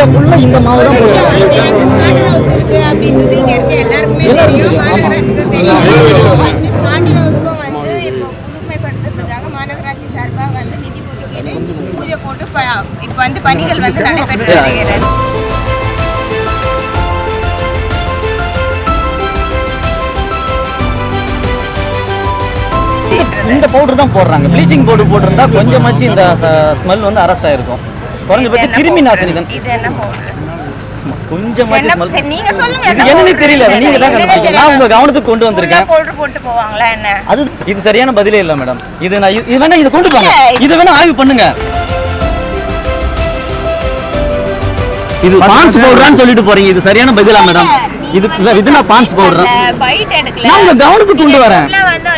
Area ஃபுல்லா இந்த மாவு தான் மாநகராட்சி சார்பாக வந்து நிதி ஒதுக்கீடு பூஜை போட்டு இப்போ வந்து பணிகள் வந்து நடைபெற்று வருகிறது. இந்த பவுடர் தான் போடுறாங்க. ப்ளீச்சிங் பவுடர் போட்டிருந்தா கொஞ்சமாச்சு இந்த ஸ்மெல் வந்து அரெஸ்ட் ஆயிருக்கும். குறைஞ்சபட்சம் கிருமி நாசினி தான். இது என்ன நீங்க சொல்லுங்க என்னன்னு? தெரியல. நீங்க தான். நான் உங்க கவனத்துக்கு கொண்டு வந்திருக்கேன். powder போட்டு போவாங்களா என்ன? அது இது சரியான பதிலே இல்ல மேடம் இது நான் இது- இது வேணா இதை கொண்டு போங்க. இது வேணா ஆய்வு பண்ணுங்க. இது பான்ஸ் பவுடரான்னு சொல்லிட்டு போறீங்க. இது சரியான பதிலா மேடம் இது இல்ல இது நான் பான்ஸ் பவுடர் பைட் எடுக்கல. நான் உங்க கவனத்துக்கு கொண்டு வரேன்.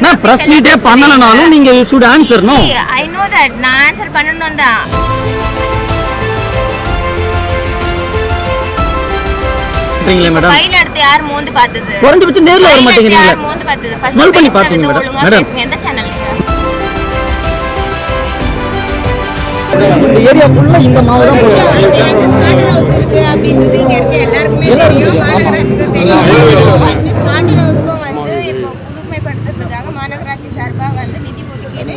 நான் ஃப்ரெஷ் மீட்டே பண்ணலனாலும் நீங்க should answer no I know that நான் ஆன்சர் பண்ணணும் தான் பண்றீங்களே மேடம் பையில எடுத்து யார் மோந்து பார்த்தது குறைஞ்சபட்சம் நேர்ல வர மாட்டேங்கிறீங்க யார் மோந்து பார்த்தது First Smell பண்ணி பாத்தீங்க மேடம். மேடம். எந்த சேனல் நீங்க? இந்த ஏரியா ஃபுல்லா இந்த மாவு தான் போடுறாங்க இங்க வந்து ஸ்லாட்டர் ஹவுஸ் இருக்கு அப்படின்றது இங்க இருக்க எல்லாருக்குமே தெரியும். மாநகராட்சிக்கும் தெரியும். அந்த ஸ்லாட்டர் ஹவுஸ்க்கும் வந்து இப்போ புதுமைப்படுத்துறதுக்காக மாநகராட்சி சார்பாக வந்து நிதி ஒதுக்கீடு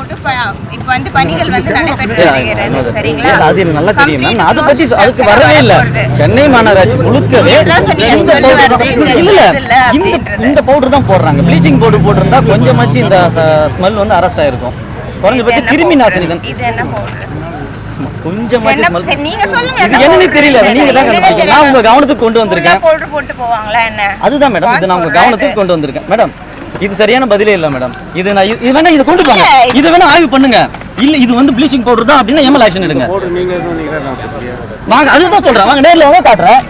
போட்டு ப- இப்போ வந்து பணிகள் வந்து நடைபெற்று வருகிறது. சரிங்களா? இல்ல, அது எனக்கு நல்லா தெரியும். மேம் நான் அதை பத்தி அதுக்கு வரவே இல்ல. சென்னை மாநகராட்சி முழுக்கவே இந்த இந்த பவுடர் தான் போடுறாங்க. ப்ளீச்சிங் பவுடர் போட்டிருந்தா கொஞ்சமாச்சு இந்த ஸ்மெல் வந்து அரெஸ்ட் ஆயிருக்கும். குறைஞ்சபட்சம் கிருமி? நாசினி தான் இது என்ன? கொஞ்சமாச்சு நீங்க சொல்லுங்க என்ன? தெரியல. நீங்க தான். நான் உங்க கவனத்துக்கு கொண்டு வந்திருக்கேன். powder போட்டு போவாங்களா என்ன? அதுதான் மேடம் இது நான் உங்க கவனத்துக்கு கொண்டு வந்திருக்கேன். மேடம் இது சரியான பதிலே இல்ல மேடம் இது நான் இது- வேணா இதை கொண்டு போங்க. இது வேணா ஆய்வு பண்ணுங்க. இல்ல இது வந்து ப்ளீச்சிங் பவுடர் தான் அப்படின்னா எம்எல் ஆக்ஷன் எடுங்க. வாங்க அதுதான் சொல்றேன். வாங்க நேர்ல வாங்க காட்டுறேன்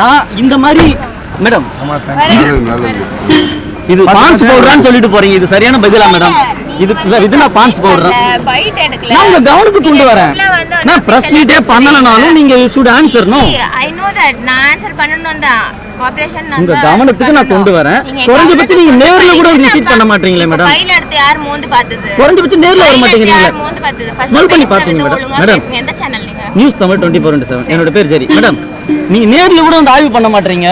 நான் இந்த மாதிரி மேடம் இது பான்ஸ் பவுடரான்னு சொல்லிட்டு போறீங்க. இது சரியான பதிலா மேடம் இது இல்ல இது நான் பான்ஸ் பவுடர் பைட் எடுக்கல. நான் உங்க கவனத்துக்கு கொண்டு வரேன். நான் ஃப்ரெஷ் மீட்டே பண்ணலனாலும் நீங்க should answer no I know that நான் ஆன்சர் பண்ணணும் தான் உங்க கவனத்துக்கு நான் கொண்டு வரேன் குறைஞ்சபட்சம் நீங்க நேர்ல கூட விசிட் பண்ண மாட்டீங்களே மேடம் பையில எடுத்து யார் மோந்து பார்த்தது? குறைஞ்சபட்சம் நேர்ல வர யார் மோந்து பார்த்தது? Smell பண்ணி பாத்தீங்க மேடம். மேடம். எந்த சேனல் நீங்க? News Tamil twenty four into seven என்னோட பேர் ஜெரி. மேடம் நீங்க நேர்ல கூட வந்து ஆய்வு பண்ண மாட்டீங்க.